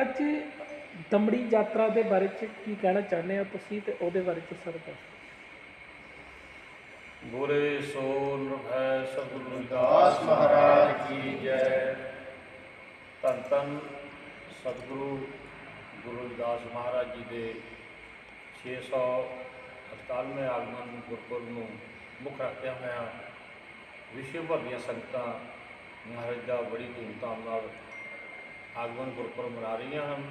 ਅੱਜ ਦਮੜੀ ਯਾਤਰਾ ਦੇ ਬਾਰੇ ਚ ਕੀ ਕਹਿਣਾ ਚਾਹੁੰਦੇ ਹੋ ਤੁਸੀਂ ਤੇ ਉਹਦੇ ਬਾਰੇ ਚ ਸਰ ਦੱਸੋ ਬੁਰੇ ਸੋ ਨਿਰਭੈ ਸਤਿਗੁਰੂ ਦਾਸ ਮਹਾਰਾਜ ਕੀ ਜੈ। ਧੰਨ ਧੰਨ ਸਤਿਗੁਰੂ ਗੁਰੂ ਰਵਿਦਾਸ ਮਹਾਰਾਜ ਜੀ ਦੇ 648ਵੇਂ ਆਗਮਨ ਗੁਰਪੁਰਬ ਨੂੰ ਮੁੱਖ ਰੱਖਦਿਆਂ ਹੋਇਆ ਵਿਸ਼ਵ ਭਰ ਦੀਆਂ ਸੰਗਤਾਂ ਮਹਾਰਾਜ ਦਾ ਬੜੀ ਧੂਮਧਾਮ ਨਾਲ ਆਗਮਨ ਗੁਰਪੁਰਬ ਮਨਾ ਰਹੀਆਂ ਹਨ।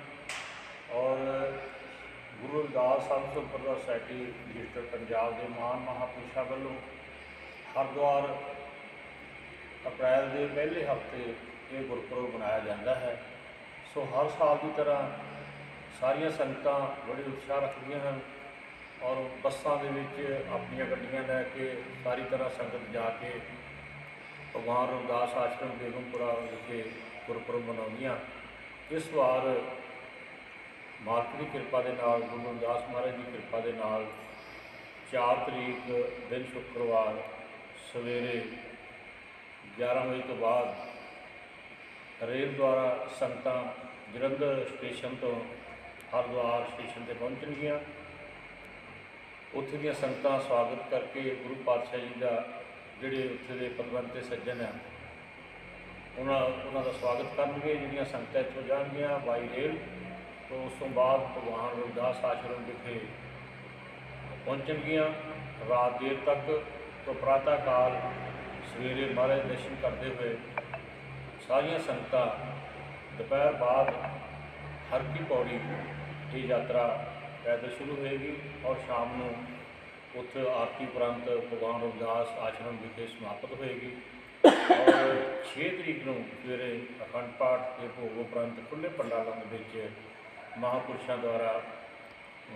ਔਰ ਗੁਰੂ ਰਵਿਦਾਸ ਸਾਹਿਬ ਸੁਪਰਦਾ ਸੋਸਾਇਟੀ ਰਜਿਸਟਰ ਪੰਜਾਬ ਦੇ ਮਹਾਨ ਮਹਾਪੁਰਸ਼ਾਂ ਵੱਲੋਂ ਹਰਿਦੁਆਰ ਅਪ੍ਰੈਲ ਦੇ ਪਹਿਲੇ ਹਫ਼ਤੇ ਇਹ ਗੁਰਪੁਰਬ ਮਨਾਇਆ ਜਾਂਦਾ ਹੈ। ਸੋ ਹਰ ਸਾਲ ਦੀ ਤਰ੍ਹਾਂ ਸਾਰੀਆਂ ਸੰਗਤਾਂ ਬੜੇ ਉਤਸ਼ਾਹ ਰੱਖਦੀਆਂ ਹਨ ਔਰ ਬੱਸਾਂ ਦੇ ਵਿੱਚ ਆਪਣੀਆਂ ਗੱਡੀਆਂ ਲੈ ਕੇ ਸਾਰੀ ਤਰ੍ਹਾਂ ਸੰਗਤ ਜਾ ਕੇ ਭਗਵਾਨ ਰਵਿਦਾਸ ਆਸ਼ਰਮ ਬੇਗਮਪੁਰਾ ਵਿਖੇ ਗੁਰਪੁਰਬ ਮਨਾਉਂਦੀਆਂ। ਇਸ ਵਾਰ ਮਾਲਕ ਦੀ ਕਿਰਪਾ ਦੇ ਨਾਲ, ਗੁਰੂ ਰਵਿਦਾਸ ਮਹਾਰਾਜ ਦੀ ਕਿਰਪਾ ਦੇ ਨਾਲ 4 ਤਰੀਕ ਦਿਨ ਸ਼ੁੱਕਰਵਾਰ ਸਵੇਰੇ 11 ਵਜੇ ਤੋਂ ਬਾਅਦ ਰੇਲ ਦੁਆਰਾ ਸੰਗਤਾਂ ਜਲੰਧਰ ਸਟੇਸ਼ਨ ਤੋਂ ਹਰਿਦੁਆਰ ਸਟੇਸ਼ਨ ਤੇ ਪਹੁੰਚਣਗੀਆਂ। ਉੱਥੇ ਦੀਆਂ ਸੰਗਤਾਂ ਸਵਾਗਤ ਕਰਕੇ ਗੁਰੂ ਪਾਤਸ਼ਾਹ ਜੀ ਦਾ ਜਿਹੜੇ ਉੱਥੇ ਦੇ ਪ੍ਰਬੰਧ ਸੱਜਣ ਆ ਉਹਨਾਂ ਉਹਨਾਂ ਦਾ ਸਵਾਗਤ ਕਰਨਗੇ, ਜਿਹੜੀਆਂ ਸੰਗਤਾਂ ਇੱਥੋਂ ਜਾਣਗੀਆਂ ਬਾਈ ਰੇਲ। ਤੋਂ ਉਸ ਤੋਂ ਬਾਅਦ ਭਗਵਾਨ ਰਵਿਦਾਸ ਆਸ਼ਰਮ ਵਿਖੇ ਪਹੁੰਚਣਗੀਆਂ। ਰਾਤ ਦੇਰ ਤੱਕ ਤੋਂ ਪ੍ਰਾਤਾ ਕਾਲ ਸਵੇਰੇ ਮਹਾਰਾਜ ਦਰਸ਼ਨ ਕਰਦੇ ਹੋਏ ਸਾਰੀਆਂ ਸੰਗਤਾਂ ਦੁਪਹਿਰ ਬਾਅਦ ਹਰ ਕੀ ਪੌੜੀ ਦੀ ਯਾਤਰਾ ਪੈਦਲ ਸ਼ੁਰੂ ਹੋਏਗੀ ਔਰ ਸ਼ਾਮ ਨੂੰ ਉੱਥੇ ਆਰਤੀ ਉਪਰੰਤ ਭਗਵਾਨ ਰਵਿਦਾਸ ਆਸ਼ਰਮ ਵਿਖੇ ਸਮਾਪਤ ਹੋਏਗੀ। ਔਰ 6 ਤਰੀਕ ਨੂੰ ਸਵੇਰੇ ਅਖੰਡ ਪਾਠ ਦੇ ਭੋਗ ਉਪਰੰਤ ਖੁੱਲੇ ਪੰਡਾਲਾਂ ਦੇ ਵਿੱਚ ਮਹਾਪੁਰਸ਼ਾਂ ਦੁਆਰਾ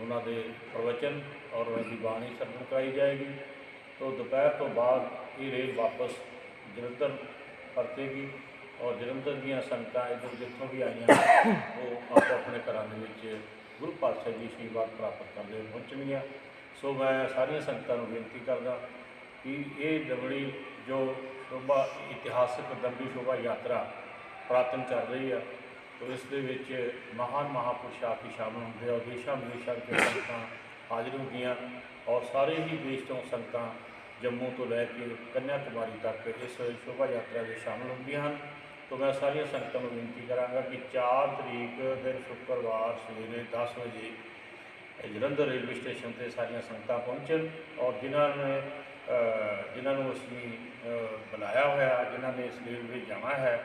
ਉਹਨਾਂ ਦੇ ਪ੍ਰਵਚਨ ਔਰ ਉਹਨਾਂ ਦੀ ਬਾਣੀ ਸਰਵਣ ਕਰਾਈ ਜਾਏਗੀ। ਤੋਂ ਦੁਪਹਿਰ ਤੋਂ ਬਾਅਦ ਇਹ ਰੇਲ ਵਾਪਸ ਜਲੰਧਰ ਪਰਤੇਗੀ ਔਰ ਜਲੰਧਰ ਦੀਆਂ ਸੰਗਤਾਂ ਇੱਧਰ ਜਿੱਥੋਂ ਵੀ ਆਈਆਂ ਉਹ ਆਪੋ ਆਪਣੇ ਘਰਾਂ ਦੇ ਵਿੱਚ ਗੁਰੂ ਪਾਤਸ਼ਾਹ ਜੀ ਆਸ਼ੀਰਵਾਦ ਪ੍ਰਾਪਤ ਕਰਦੇ ਹੋਏ ਪਹੁੰਚਣਗੀਆਂ। ਸੋ ਮੈਂ ਸਾਰੀਆਂ ਸੰਗਤਾਂ ਨੂੰ ਬੇਨਤੀ ਕਰਦਾ ਕਿ ਇਹ ਦਮੜੀ ਜੋ ਸ਼ੋਭਾ, ਇਤਿਹਾਸਕ ਦਮੜੀ ਸ਼ੋਭਾ ਯਾਤਰਾ ਪ੍ਰਾਤਨ ਚੱਲ ਰਹੀ ਆ। ਤੋ ਇਸ ਦੇ ਵਿੱਚ ਮਹਾਨ ਮਹਾਪੁਰਸ਼ ਆ ਕੇ ਸ਼ਾਮਲ ਹੁੰਦੇ ਆ, ਦੇਸ਼ਾਂ ਵਿਦੇਸ਼ਾਂ ਤੋਂ ਸੰਗਤਾਂ ਹਾਜ਼ਰ ਹੁੰਦੀਆਂ ਔਰ ਸਾਰੇ ਹੀ ਦੇਸ਼ ਤੋਂ ਸੰਗਤਾਂ ਜੰਮੂ ਤੋਂ ਲੈ ਕੇ ਕੰਨਿਆ ਕੁਮਾਰੀ ਤੱਕ ਇਸ ਸ਼ੋਭਾ ਯਾਤਰਾ ਵਿੱਚ ਸ਼ਾਮਲ ਹੁੰਦੀਆਂ ਹਨ। ਤੋ ਮੈਂ ਸਾਰੀਆਂ ਸੰਗਤਾਂ ਨੂੰ ਬੇਨਤੀ ਕਰਾਂਗਾ ਕਿ 4 ਤਰੀਕ ਦਿਨ ਸ਼ੁੱਕਰਵਾਰ ਸਵੇਰੇ 10 ਵਜੇ ਜਲੰਧਰ ਰੇਲਵੇ ਸਟੇਸ਼ਨ ਤੇ ਸਾਰੀਆਂ ਸੰਗਤਾਂ ਪਹੁੰਚਣ ਔਰ ਜਿਨ੍ਹਾਂ ਨੇ ਜਿਨ੍ਹਾਂ ਨੂੰ ਅਸੀਂ ਬੁਲਾਇਆ ਹੋਇਆ ਜਿਨ੍ਹਾਂ ਨੇ ਇਸ ਵਿੱਚ ਜਾਣਾ ਹੈ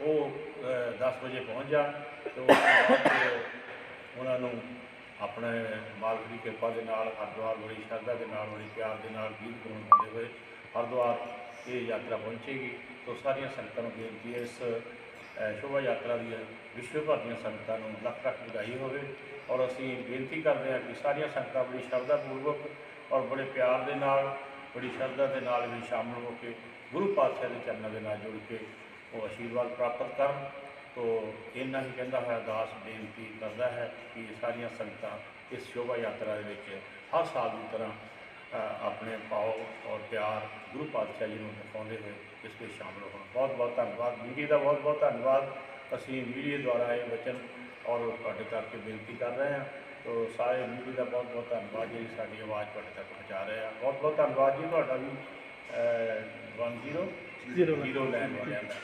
ਉਹ ਅ, 10 ਵਜੇ ਪਹੁੰਚ ਜਾ ਤੇ ਉਹਨਾਂ ਨੂੰ ਆਪਣੇ ਮਾਲਕ ਦੀ ਕਿਰਪਾ ਦੇ ਨਾਲ ਹਰਿਦੁਆਰ ਬੜੀ ਸ਼ਰਧਾ ਦੇ ਨਾਲ ਬੜੀ ਪਿਆਰ ਦੇ ਨਾਲ ਗੀਤ ਗਾਉਣ ਹੁੰਦੇ ਹੋਏ ਹਰਿਦੁਆਰ ਇਹ ਯਾਤਰਾ ਪਹੁੰਚੇਗੀ। ਤੋਂ ਸਾਰੀਆਂ ਸੰਗਤਾਂ ਨੂੰ ਬੇਨਤੀ ਹੈ ਇਸ ਸ਼ੋਭਾ ਯਾਤਰਾ ਦੀ ਵਿਸ਼ਵ ਭਰ ਦੀਆਂ ਸੰਗਤਾਂ ਨੂੰ ਲੱਖ ਲੱਖ ਵਧਾਈ ਹੋਵੇ। ਔਰ ਅਸੀਂ ਬੇਨਤੀ ਕਰਦੇ ਹਾਂ ਕਿ ਸਾਰੀਆਂ ਸੰਗਤਾਂ ਬੜੀ ਸ਼ਰਧਾ ਪੂਰਵਕ ਔਰ ਬੜੇ ਪਿਆਰ ਦੇ ਨਾਲ ਬੜੀ ਸ਼ਰਧਾ ਦੇ ਨਾਲ ਵੀ ਸ਼ਾਮਲ ਹੋ ਕੇ ਗੁਰੂ ਪਾਤਸ਼ਾਹ ਦੇ ਚਰਨਾਂ ਦੇ ਨਾਲ ਜੁੜ ਕੇ ਉਹ ਆਸ਼ੀਰਵਾਦ ਪ੍ਰਾਪਤ ਕਰਨ। ਤੋ ਇੰਨਾ ਹੀ ਕਹਿੰਦਾ ਹੋਇਆ, ਦਾਸ ਬੇਨਤੀ ਕਰਦਾ ਹੈ ਕਿ ਸਾਰੀਆਂ ਸੰਗਤਾਂ ਇਸ ਸ਼ੋਭਾ ਯਾਤਰਾ ਦੇ ਵਿੱਚ ਹਰ ਸਾਲ ਦੀ ਤਰ੍ਹਾਂ ਆਪਣੇ ਭਾਵ ਔਰ ਪਿਆਰ ਗੁਰੂ ਪਾਤਸ਼ਾਹ ਜੀ ਨੂੰ ਦਿਖਾਉਂਦੇ ਹੋਏ ਇਸ ਵਿੱਚ ਸ਼ਾਮਲ ਹੋਣ। ਬਹੁਤ ਬਹੁਤ ਧੰਨਵਾਦ। ਮੀਡੀਆ ਦਾ ਬਹੁਤ ਬਹੁਤ ਧੰਨਵਾਦ। ਅਸੀਂ ਮੀਡੀਆ ਦੁਆਰਾ ਇਹ ਵਚਨ ਔਰ ਤੁਹਾਡੇ ਕਰਕੇ ਬੇਨਤੀ ਕਰ ਰਹੇ ਹਾਂ। ਤੋ ਸਾਰੇ ਮੀਡੀਆ ਦਾ ਬਹੁਤ ਬਹੁਤ ਧੰਨਵਾਦ ਜੀ ਸਾਡੀ ਆਵਾਜ਼ ਤੁਹਾਡੇ ਤੱਕ ਪਹੁੰਚਾ ਰਹੇ ਆ ਬਹੁਤ ਬਹੁਤ ਧੰਨਵਾਦ ਜੀ ਤੁਹਾਡਾ ਵੀ 10 Zero ਜ਼ੀਰੋ ਲੈਣ ਵਾਲਿਆਂ ਦਾ।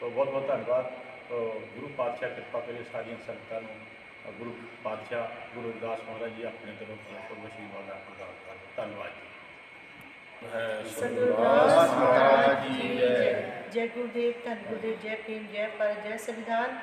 ਤੋ ਬਹੁਤ ਬਹੁਤ ਧੰਨਵਾਦ। ਤੋ ਗੁਰੂ ਪਾਤਸ਼ਾਹ ਕਿਰਪਾ ਕਰੇ ਸਾਰੀਆਂ ਸੰਗਤਾਂ ਨੂੰ ਅ, ਗੁਰੂ ਪਾਤਸ਼ਾਹ ਗੁਰੂ ਰਵਿਦਾਸ ਮਹਾਰਾਜ ਜੀ ਆਪਣੇ ਤਰਫੋਂ ਸ਼ੁਭ ਆਸ਼ੀਰਵਾਦ ਪ੍ਰਦਾਨ ਕਰਨ। ਧੰਨਵਾਦ ਜੀ। ਹੈ ਸਤਿਗੁਰਦਾਸ ਮਹਾਰਾਜ ਕੀ ਜੈ। ਜੈ। ਗੁਰਦੇਵ ਧੰਨ ਗੁਰਦੇਵ ਜੈ ਭੀਮ ਜੈ ਪਰ ਜੈ ਸੰਵਿਧਾਨ।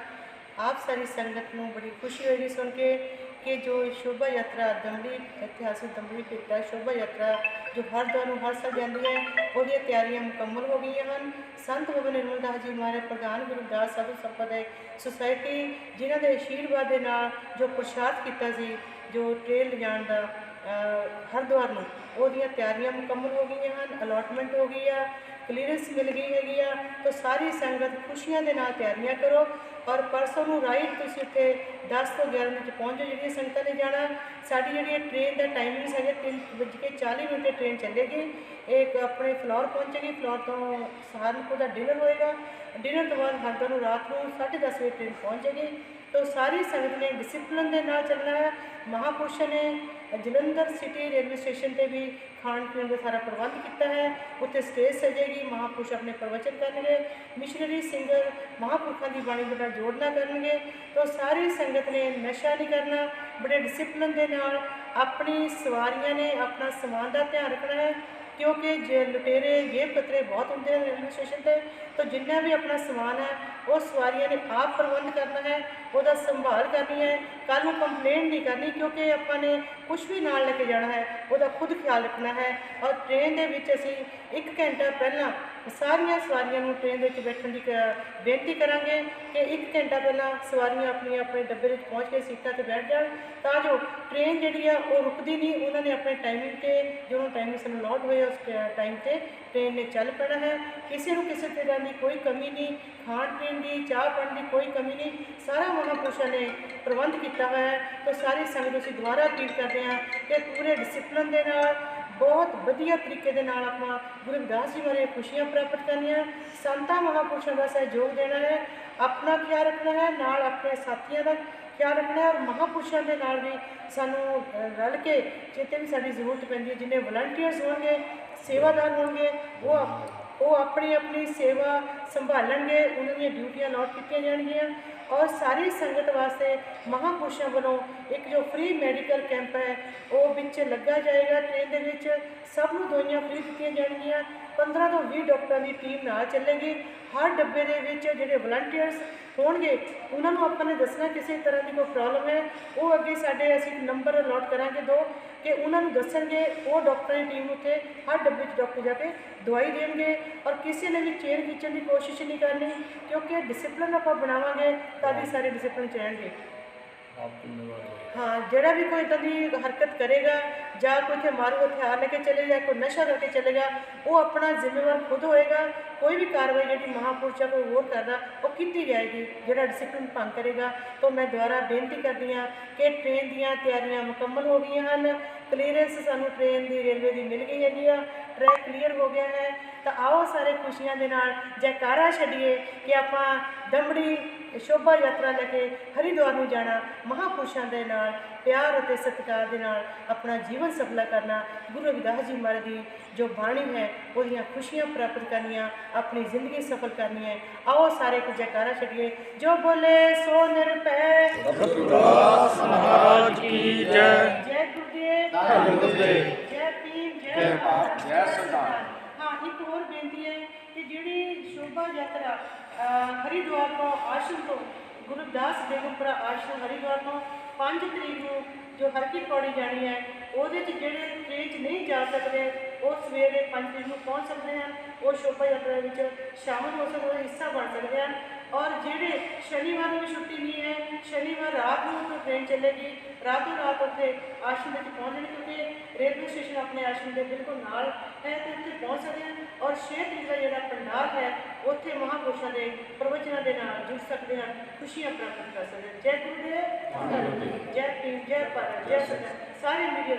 ਆਪ ਸਾਰੀ ਸੰਗਤ ਨੂੰ ਬੜੀ ਖੁਸ਼ੀ ਹੋਈ ਸੁਣ ਕੇ। ਕਿ ਜੋ ਸ਼ੋਭਾ ਯਾਤਰਾ ਦੰਬੜੀ ਇਤਿਹਾਸਿਕ ਦੰਬੜੀ ਪਿੱਟਾ ਸ਼ੋਭਾ ਯਾਤਰਾ ਜੋ ਹਰ ਦਰ ਨੂੰ ਹਰ ਸਾਲ ਜਾਂਦੀ ਹੈ ਉਹਦੀਆਂ ਤਿਆਰੀਆਂ ਮੁਕੰਮਲ ਹੋ ਗਈਆਂ ਹਨ। ਸੰਤ ਬਾਬਾ ਨਿਰਮਲ ਦਾਸ ਜੀ ਮਹਾਰਾਜ ਪ੍ਰਧਾਨ ਗੁਰਦਾਸ ਸਾਧੂ ਸੰਪਰਦਾਇ ਸੁਸਾਇਟੀ ਜਿਨ੍ਹਾਂ ਦੇ ਆਸ਼ੀਰਵਾਦ ਦੇ ਨਾਲ ਜੋ ਪ੍ਰਸ਼ਾਦ ਕੀਤਾ ਸੀ ਜੋ ਟ੍ਰੇਨ ਲਿਜਾਣ ਦਾ ਅ, ਹਰਿਦੁਆਰ ਨੂੰ ਉਹਦੀਆਂ ਤਿਆਰੀਆਂ ਮੁਕੰਮਲ ਹੋ ਗਈਆਂ ਹਨ ਅਲਾਟਮੈਂਟ ਹੋ ਗਈ ਆ। ਕਲੀਅਰੈਂਸ ਮਿਲ ਗਈ ਹੈਗੀ ਆ, ਤਾਂ ਸਾਰੀ ਸੰਗਤ ਖੁਸ਼ੀਆਂ ਦੇ ਨਾਲ ਤਿਆਰੀਆਂ ਕਰੋ। ਔਰ ਪਰਸੋਂ ਨੂੰ ਰਾਈਟ ਤੁਸੀਂ ਉੱਥੇ 10 ਤੋਂ 11 ਵਜੇ ਪਹੁੰਚ ਜਾਓ ਜਿਹੜੀਆਂ ਸੰਗਤਾਂ ਨੇ ਜਾਣਾ। ਸਾਡੀ ਜਿਹੜੀ ਟ੍ਰੇਨ ਦਾ ਟਾਈਮਿੰਗ ਹੈਗਾ ਤਿੰਨ ਵੱਜ ਕੇ 40 ਮਿੰਟ ਟ੍ਰੇਨ ਚੱਲੇਗੀ। ਇਹ ਆਪਣੇ ਫਲੋਰ ਪਹੁੰਚੇਗੀ। ਫਲੋਰ ਤੋਂ ਸਹਾਰਨਪੁਰ ਦਾ ਡਿਨਰ ਹੋਏਗਾ। ਡਿਨਰ ਤੋਂ ਬਾਅਦ ਹਰਦਾ ਨੂੰ ਰਾਤ ਨੂੰ 10:30 ਵਜੇ ਟ੍ਰੇਨ ਪਹੁੰਚੇਗੀ। ਤਾਂ ਸਾਰੀ ਸੰਗਤ ਨੇ ਡਿਸਪਲਿਨ ਦੇ ਨਾਲ ਚੱਲਣਾ ਹੈ। ਮਹਾਪੁਰਸ਼ਾਂ ਨੇ ਜਲੰਧਰ ਸਿਟੀ ਰੇਲਵੇ ਸਟੇਸ਼ਨ ਤੇ ਵੀ ਖਾਣ ਪੀਣ ਦਾ ਸਾਰਾ ਪ੍ਰਬੰਧ ਕੀਤਾ ਹੈ। ਉੱਥੇ ਸਟੇਜ ਸਜੇਗੀ ਮਹਾਪੁਰਸ਼ ਆਪਣੇ ਪ੍ਰਵਚਨ ਕਰਨਗੇ। ਮਿਸ਼ਨਰੀ ਸਿੰਗਰ ਮਹਾਪੁਰਖਾਂ ਦੀ ਬਾਣੀ ਦੇ ਨਾਲ ਜੋੜਨਾ ਕਰਨਗੇ। ਤਾਂ ਸਾਰੀ ਸੰਗਤ ਨੇ ਨਸ਼ਾ ਨਹੀਂ ਕਰਨਾ, ਬੜੇ ਡਿਸਪਲਿਨ ਦੇ ਨਾਲ ਆਪਣੀ ਸਵਾਰੀਆਂ ਨੇ ਆਪਣਾ ਸਮਾਨ ਦਾ ਧਿਆਨ ਰੱਖਣਾ ਹੈ। ਕਿਉਂਕਿ ਜੇ ਲੁਟੇਰੇ, ਜੇਬ ਕਤਰੇ ਬਹੁਤ ਹੁੰਦੇ ਹਨ ਰੇਲਵੇ ਸਟੇਸ਼ਨ ਤੇ ਤਾਂ ਜਿੰਨਾ ਵੀ ਆਪਣਾ ਸਮਾਨ ਹੈ, ਉਹ ਸਵਾਰੀਆਂ ਨੇ ਆਪ ਪ੍ਰਬੰਧ ਕਰਨਾ ਹੈ, ਉਹਦਾ ਸੰਭਾਲ ਕਰਨੀ ਹੈ। ਕੱਲ ਨੂੰ ਕੰਪਲੇਂਟ ਨਹੀਂ ਕਰਨੀ ਕਿਉਂਕਿ ਆਪਾਂ ਨੇ ਕੁਝ ਵੀ ਨਾਲ ਲੈ ਕੇ ਜਾਣਾ ਹੈ, ਉਹਦਾ ਖੁਦ ਖਿਆਲ ਰੱਖਣਾ ਹੈ। ਔਰ ਟ੍ਰੇਨ ਦੇ ਵਿੱਚ ਅਸੀਂ 1 ਘੰਟਾ ਪਹਿਲਾਂ ਸਾਰੀਆਂ ਸਵਾਰੀਆਂ ਨੂੰ ਟ੍ਰੇਨ ਦੇ ਵਿੱਚ ਬੈਠਣ ਦੀ ਕ- ਬੇਨਤੀ ਕਰਾਂਗੇ ਕਿ 1 ਘੰਟਾ ਪਹਿਲਾਂ ਸਵਾਰੀਆਂ ਆਪਣੀਆਂ ਆਪਣੇ ਡੱਬੇ ਵਿੱਚ ਪਹੁੰਚ ਕੇ ਸੀਟਾਂ ਤੇ ਬੈਠ ਜਾਣ, ਤਾਂ ਜੋ ਟ੍ਰੇਨ ਜਿਹੜੀ ਆ, ਉਹ ਰੁਕਦੀ ਨਹੀਂ, ਉਹਨਾਂ ਨੇ ਆਪਣੇ ਟਾਈਮਿੰਗ ਤੇ, ਜਦੋਂ ਟਾਈਮਿੰਗ ਸਾਨੂੰ ਅਲਾਟ ਹੋਇਆ ਉਸ ਟਾਈਮ ਤੇ ਟ੍ਰੇਨ ਨੇ ਚੱਲ ਪੈਣਾ ਹੈ। ਕਿਸੇ ਨੂੰ ਕਿਸੇ ਤਰ੍ਹਾਂ ਦੀ ਕੋਈ ਕਮੀ ਨਹੀਂ, ਖਾਣ ਪੀਣ ਦੀ, ਚਾਹ ਪਾਣੀ ਦੀ ਕੋਈ ਕਮੀ ਨਹੀਂ, ਸਾਰਾ ਮਹਾਂਪੁਰਸ਼ਾਂ ਨੇ ਪ੍ਰਬੰਧ ਕੀਤਾ ਹੋਇਆ ਹੈ। ਤਾਂ ਸਾਰੀ ਸੰਗਤ ਨੂੰ ਅਸੀਂ ਦੁਬਾਰਾ ਅਪੀਲ ਕਰਦੇ ਹਾਂ ਕਿ ਪੂਰੇ ਡਿਸਪਲਨ ਦੇ ਨਾਲ, ਬਹੁਤ ਵਧੀਆ ਤਰੀਕੇ ਦੇ ਨਾਲ ਆਪਾਂ ਗੁਰੂ ਰਵਿਦਾਸ ਜੀ ਬਾਰੇ ਖੁਸ਼ੀਆਂ ਪ੍ਰਾਪਤ ਕਰਨੀਆਂ। ਸੰਤਾਂ ਮਹਾਂਪੁਰਸ਼ਾਂ ਦਾ ਸਹਿਯੋਗ ਦੇਣਾ ਹੈ, ਆਪਣਾ ਖਿਆਲ ਰੱਖਣਾ ਹੈ, ਨਾਲ ਆਪਣੇ ਸਾਥੀਆਂ ਦਾ ਖਿਆਲ ਰੱਖਣਾ ਹੈ ਔਰ ਮਹਾਂਪੁਰਸ਼ਾਂ ਦੇ ਨਾਲ ਵੀ ਸਾਨੂੰ ਰਲ ਕੇ ਜਿੱਥੇ ਵੀ ਸਾਡੀ ਜ਼ਰੂਰਤ ਪੈਂਦੀ ਹੈ, ਜਿੰਨੇ ਵਲੰਟੀਅਰਸ ਹੋਣਗੇ, ਸੇਵਾਦਾਰ ਹੋਣਗੇ, ਉਹ ਆਪ- ਉਹ ਆਪਣੀ ਆਪਣੀ ਸੇਵਾ ਸੰਭਾਲਣਗੇ, ਉਹਨਾਂ ਦੀਆਂ ਡਿਊਟੀਆਂ ਨੋਟ ਕੀਤੀਆਂ ਜਾਣਗੀਆਂ ਔਰ ਸਾਰੀ ਸੰਗਤ ਵਾਸਤੇ ਮਹਾਂਪੁਰਸ਼ਾਂ ਵੱਲੋਂ ਇੱਕ ਜੋ ਫ੍ਰੀ ਮੈਡੀਕਲ ਕੈਂਪ ਹੈ, ਉਹ ਵਿੱਚ ਲੱਗਾ ਜਾਏਗਾ। ਟ੍ਰੇਨ ਦੇ ਵਿੱਚ ਸਭ ਨੂੰ ਦਵਾਈਆਂ ਫ੍ਰੀ ਦਿੱਤੀਆਂ ਜਾਣਗੀਆਂ। 15 ਤੋਂ 20 ਡਾਕਟਰਾਂ ਦੀ ਟੀਮ ਨਾਲ ਚੱਲੇਗੀ। ਹਰ ਡੱਬੇ ਦੇ ਵਿੱਚ ਜਿਹੜੇ ਵਲੰਟੀਅਰਸ ਹੋਣਗੇ, ਉਹਨਾਂ ਨੂੰ ਆਪਾਂ ਨੇ ਦੱਸਣਾ ਕਿਸੇ ਤਰ੍ਹਾਂ ਦੀ ਕੋਈ ਪ੍ਰੋਬਲਮ ਹੈ। ਉਹ ਅੱਗੇ ਸਾਡੇ ਅਸੀਂ ਨੰਬਰ ਅਲੋਟ ਕਰਾਂਗੇ ਦੋ, ਕਿ ਉਹਨਾਂ ਨੂੰ ਦੱਸਣਗੇ, ਉਹ ਡਾਕਟਰਾਂ ਦੀ ਟੀਮ ਉੱਥੇ ਹਰ ਡੱਬੇ 'ਚ ਡਾਕਟਰ ਜਾ ਕੇ ਦਵਾਈ ਦੇਣਗੇ ਔਰ ਕਿਸੇ ਨੇ ਵੀ ਚੇਨ ਖਿੱਚਣ ਦੀ ਕੋਸ਼ਿਸ਼ ਨਹੀਂ ਕਰਨੀ ਕਿਉਂਕਿ ਡਿਸਪਲਿਨ ਆਪਾਂ ਬਣਾਵਾਂਗੇ ਤਾਂ ਵੀ ਸਾਰੇ ਡਿਸਪਲਿਨ ਚ ਰਹਿਣਗੇ ਹਾਂ ਜਿਹੜਾ ਵੀ ਕੋਈ ਇੱਦਾਂ ਦੀ ਹਰਕਤ ਕਰੇਗਾ ਜਾਂ ਕੋਈ ਇੱਥੇ ਮਾਰੂ ਹਥਿਆਰ ਲੈ ਕੇ ਚਲੇਗਾ ਕੋਈ ਨਸ਼ਾ ਕਰਕੇ ਚਲੇਗਾ ਉਹ ਆਪਣਾ ਜ਼ਿੰਮੇਵਾਰ ਖੁਦ ਹੋਏਗਾ ਕੋਈ ਵੀ ਕਾਰਵਾਈ ਜਿਹੜੀ ਮਹਾਪੁਰਸ਼ਾਂ ਕੋਈ ਹੋਰ ਕਰਦਾ ਉਹ ਕੀਤੀ ਜਾਏਗੀ ਜਿਹੜਾ ਡਿਸਪਲਿਨ ਭੰਗ ਕਰੇਗਾ। ਤਾਂ ਮੈਂ ਦੁਬਾਰਾ ਬੇਨਤੀ ਕਰਦੀ ਹਾਂ ਕਿ ਟ੍ਰੇਨ ਦੀਆਂ ਤਿਆਰੀਆਂ ਮੁਕੰਮਲ ਹੋ ਗਈਆਂ ਹਨ। ਕਲੀਅਰੈਂਸ ਸਾਨੂੰ ਟ੍ਰੇਨ ਦੀ ਰੇਲਵੇ ਦੀ ਮਿਲ ਗਈ ਹੈਗੀ ਆ। ਟਰੈਕ ਕਲੀਅਰ ਹੋ ਗਿਆ ਹੈ। ਤਾਂ ਆਓ ਸਾਰੇ ਖੁਸ਼ੀਆਂ ਦੇ ਨਾਲ ਜੈਕਾਰਾ ਛੱਡੀਏ ਕਿ ਆਪਾਂ ਦਮੜੀ ਸ਼ੋਭਾ ਯਾਤਰਾ ਲੈ ਕੇ ਹਰਿਦੁਆਰ ਨੂੰ ਜਾਣਾ ਮਹਾਪੁਰਸ਼ਾਂ ਦੇ ਨਾਲ ਪਿਆਰ ਅਤੇ ਸਤਿਕਾਰ ਦੇ ਨਾਲ ਆਪਣਾ ਜੀਵਨ ਸਫਲਾ ਕਰਨਾ ਗੁਰੂ ਰਵਿਦਾਸ ਜੀ ਮਹਾਰਾਜ ਦੀ ਜੋ ਬਾਣੀ ਹੈ ਉਹਦੀਆਂ ਖੁਸ਼ੀਆਂ ਪ੍ਰਾਪਤ ਕਰਨੀਆਂ ਆਪਣੀ ਜ਼ਿੰਦਗੀ ਸਫਲ ਕਰਨੀ ਹੈ। ਆਓ ਸਾਰੇ ਇੱਕ ਜੈਕਾਰਾ ਛੱਡੀਏ ਜੋ ਬੋਲੇ ਸੋ ਨਿਰਭੈ ਮਹਾਰਾਜ ਕੀ ਜੈ। ਜੈ ਗੁਰਦੇਵ। ਧੰਨ ਗੁਰਦੇਵ। ਜੈ ਭੀਮ ਜੈ ਜੈ ਭਾਰਤ, ਜੈ ਸੰਵਿਧਾਨ। ਹਾਂ ਇੱਕ ਹੋਰ ਬੇਨਤੀ ਹੈ ਕਿ ਜਿਹੜੀ ਸ਼ੋਭਾ ਯਾਤਰਾ ਅਹ, ਹਰਿਦੁਆਰ ਤੋਂ ਆਸ਼ਰਮ ਤੋਂ ਗੁਰਦਾਸ ਬੇਗਮਪੁਰਾ ਆਸ਼ਰਮ ਹਰਿਦੁਆਰ ਤੋਂ 5 ਤਰੀਕ ਨੂੰ ਜੋ ਹਰਕੀ ਪੌੜੀ ਜਾਣੀ ਹੈ ਉਹਦੇ 'ਚ ਜਿਹੜੇ ਟ੍ਰੇਨ 'ਚ ਨਹੀਂ ਜਾ ਸਕਦੇ ਉਹ ਸਵੇਰੇ ਪੰਜ ਤਰੀਕ ਨੂੰ ਪਹੁੰਚ ਸਕਦੇ ਹਨ। ਉਹ ਸ਼ੋਭਾ ਯਾਤਰਾ ਵਿੱਚ ਸ਼ਾਮਲ ਹੋ ਸਕਦੇ ਹਿੱਸਾ ਬਣ ਸਕਦੇ ਹਨ। ਔਰ ਜਿਹੜੇ ਸ਼ਨੀਵਾਰ ਨੂੰ ਵੀ ਛੁੱਟੀ ਨਹੀਂ ਹੈ ਸ਼ਨੀਵਾਰ ਰਾਤ ਨੂੰ ਉੱਥੇ ਟ੍ਰੇਨ ਚੱਲੇਗੀ ਰਾਤੋਂ ਰਾਤ ਉੱਥੇ ਆਸ਼ਰਮ ਵਿੱਚ ਪਹੁੰਚ ਜਾਣ ਕਿਉਂਕਿ ਰੇਲਵੇ ਸਟੇਸ਼ਨ ਆਪਣੇ ਆਸ਼ਰਮ ਦੇ ਬਿਲਕੁਲ ਨਾਲ ਹੈ ਤੇ ਉੱਥੇ ਪਹੁੰਚ ਸਕਦੇ ਹਨ ਔਰ 6 ਤਰੀਕ ਦਾ ਜਿਹੜਾ ਪੰਡਾਲ ਹੈ ਉੱਥੇ ਮਹਾਪੁਰਸ਼ਾਂ ਦੇ ਪ੍ਰਵਚਨਾਂ ਦੇ ਨਾਲ ਜੁੜ ਸਕਦੇ ਹਨ ਖੁਸ਼ੀਆਂ ਪ੍ਰਾਪਤ ਕਰ ਸਕਦੇ ਹਨ ਜੈ ਗੁਰੂਦੇਵ ਜੈ ਭੀਮ ਜੈ ਭਾਰਤ ਜੈ ਸਦਾ ਸਾਰੇ ਮੀਡੀਆ